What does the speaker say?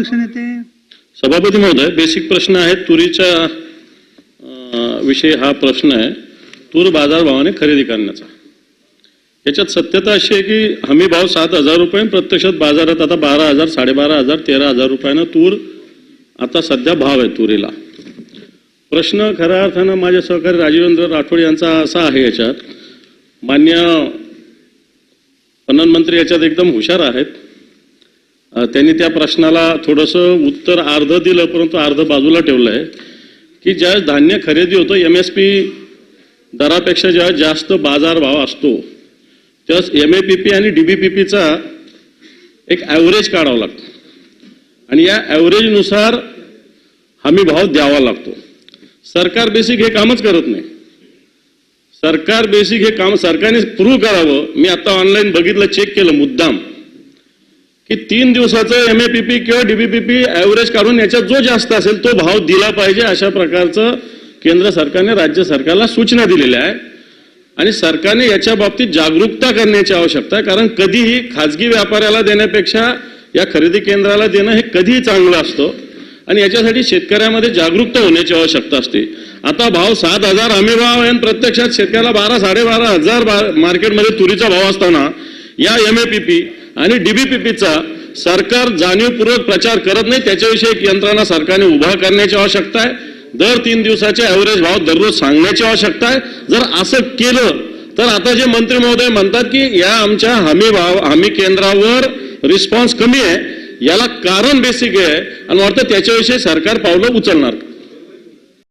लक्षात येते? सभापती महोदय बेसिक प्रश्न आहे तुरीच्या विषयी हा प्रश्न आहे. तूर बाजारभावाने खरेदी करण्याचा. याच्यात सत्यता अशी आहे की हमी भाव सात हजार रुपये प्रत्यक्षात बाजारात आता बारा हजार साडेबारा हजार तेरा हजार रुपयानं तूर आता सध्या भाव आहे तुरीला. प्रश्न खऱ्या अर्थानं माझे सहकारी राजीवेंद्र राठोड यांचा असा आहे याच्यात. मान्य पणन मंत्री याच्यात एकदम हुशार आहेत. त्यांनी त्या प्रश्नाला थोडंसं उत्तर अर्ध दिलं परंतु अर्ध बाजूला ठेवलं आहे की ज्या धान्य खरेदी होतं एम एस पी दरापेक्षा जेव्हा जास्त बाजारभाव असतो तेव्हा एम ए पी पी आणि डी बी पी पीचा एक ॲव्हरेज काढावा लागतो. आणि या ॲव्हरेजनुसार हमी भाव द्यावा लागतो. सरकार बेसिक हे कामच करत नाही. सरकार बेसिक हे काम सरकारने प्रूव्ह करावं. मी आता ऑनलाईन बघितलं चेक केलं मुद्दाम. की तीन दिवसाचं एम ए पी पी किंवा डीबीपीपी ॲव्हरेज काढून याच्यात जो जास्त असेल तो भाव दिला पाहिजे अशा प्रकारचं केंद्र सरकारने राज्य सरकारला सूचना दिलेल्या आहे आणि सरकारने याच्या बाबतीत जागरूकता करण्याची आवश्यकता आहे. कारण कधीही खाजगी व्यापाऱ्याला देण्यापेक्षा या खरेदी केंद्राला देणं हे कधीही चांगलं असतं. आणि याच्यासाठी शेतकऱ्यामध्ये जागरूकता होण्याची आवश्यकता असते. आता भाव सात हजार हमी भाव आहे आणि प्रत्यक्षात शेतकऱ्याला बारा साडेबारा हजार बा- मार्केटमध्ये तुरीचा भाव असताना या एम ए पी पी आणि डीबीपीपीचा सरकार जाणीवपूर्वक प्रचार करत नाही त्याच्याविषयी एक यंत्रणा सरकारने उभा करण्याची आवश्यकता आहे. दर तीन दिवसाचे ॲव्हरेज भाव दररोज सांगण्याची आवश्यकता आहे. जर असं केलं तर आता जे मंत्री महोदय म्हणतात की या आमच्या हमी भाव हमी केंद्रावर रिस्पॉन्स कमी आहे याला कारण बेसिक आहे आणि वाटतं त्याच्याविषयी सरकार पावलं उचलणार.